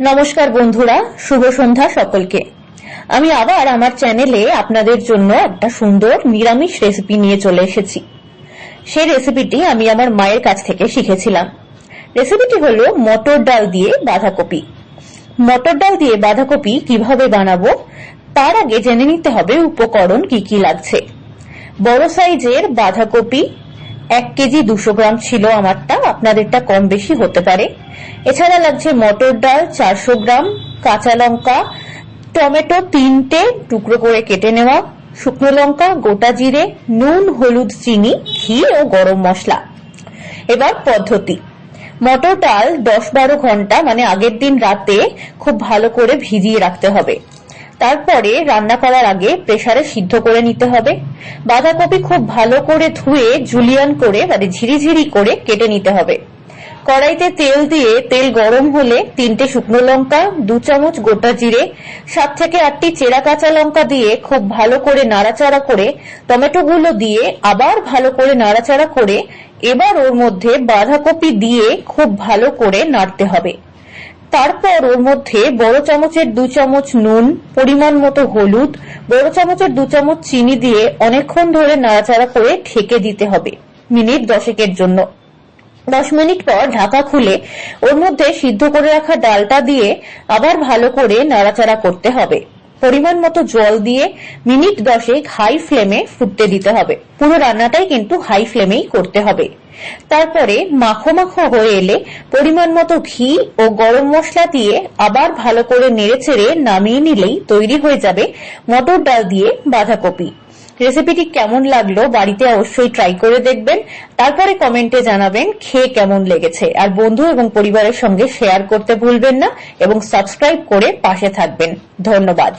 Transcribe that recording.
নমস্কার বন্ধুরা, শুভ সন্ধ্যা সকলকে। আমি আবার আমার চ্যানেলে আপনাদের জন্য একটা সুন্দর নিরামিষ রেসিপি নিয়ে চলে এসেছি। সেই রেসিপিটি আমি আমার মায়ের কাছ থেকে শিখেছিলাম। রেসিপিটি হলো মটর ডাল দিয়ে বাঁধাকপি। মটর ডাল দিয়ে বাঁধাকপি কীভাবে বানাবো, তার আগে জেনে নিতে হবে উপকরণ কি কি লাগছে। বড় সাইজের বাঁধাকপি এক কেজি দুশো গ্রাম ছিল আমারটা, আপনাদেরটা কম বেশি হতে পারে। এছাড়া লাগছে মটর ডাল চারশো গ্রাম, কাঁচা লঙ্কা, টমেটো তিনটে টুকরো করে কেটে নেওয়া, শুকনো লঙ্কা, গোটা জিরে, নুন, হলুদ, চিনি, ঘি ও গরম মশলা। এবার পদ্ধতি। মটর ডাল দশ বারো ঘণ্টা মানে আগের দিন রাতে, খুব ভালো করে ভিজিয়ে রাখতে হবে। তারপরে রান্না করার আগে প্রেসারে সিদ্ধ করে নিতে হবে। বাঁধাকপি খুব ভালো করে ধুয়ে জুলিয়ান করে মানে ঝিরিঝিরি করে কেটে নিতে হবে। কড়াইতে তেল দিয়ে, তেল গরম হলে তিনটে শুকনো লঙ্কা, দু চামচ গোটা জিরে, সাত থেকে আটটি চেরা কাঁচা লঙ্কা দিয়ে খুব ভালো করে নাড়াচাড়া করে টমেটোগুলো দিয়ে আবার ভালো করে নাড়াচাড়া করে এবার ওর মধ্যে বাঁধাকপি দিয়ে খুব ভালো করে নাড়তে হবে। তারপর ওর মধ্যে বড় চামচের দু চামচ নুন, পরিমাণ মতো হলুদ, বড় চামচের দু চামচ চিনি দিয়ে অনেকক্ষণ ধরে নাড়াচাড়া করে ঢেকে দিতে হবে, মিনিট দশেকের জন্য। দশ মিনিট পর ঢাকা খুলে ওর মধ্যে সিদ্ধ করে রাখা ডালটা দিয়ে আবার ভালো করে নাড়াচাড়া করতে হবে। পরিমাণ মতো জল দিয়ে মিনিট দশেক হাই ফ্লেমে ফুটতে দিতে হবে। পুরো রান্নাটাই কিন্তু হাই ফ্লেমেই করতে হবে। তারপরে মাখো মাখো হয়ে এলে পরিমাণ মতো ঘি ও গরম মশলা দিয়ে আবার ভালো করে নেড়েচেড়ে নামিয়ে নিলেই তৈরি হয়ে যাবে মটর ডাল দিয়ে বাঁধাকপি। রেসিপিটি কেমন লাগল বাড়িতে অবশ্যই ট্রাই করে দেখবেন। তারপরে কমেন্টে জানাবেন খেয়ে কেমন লেগেছে। আর বন্ধু এবং পরিবারের সঙ্গে শেয়ার করতে ভুলবেন না এবং সাবস্ক্রাইব করে পাশে থাকবেন। ধন্যবাদ।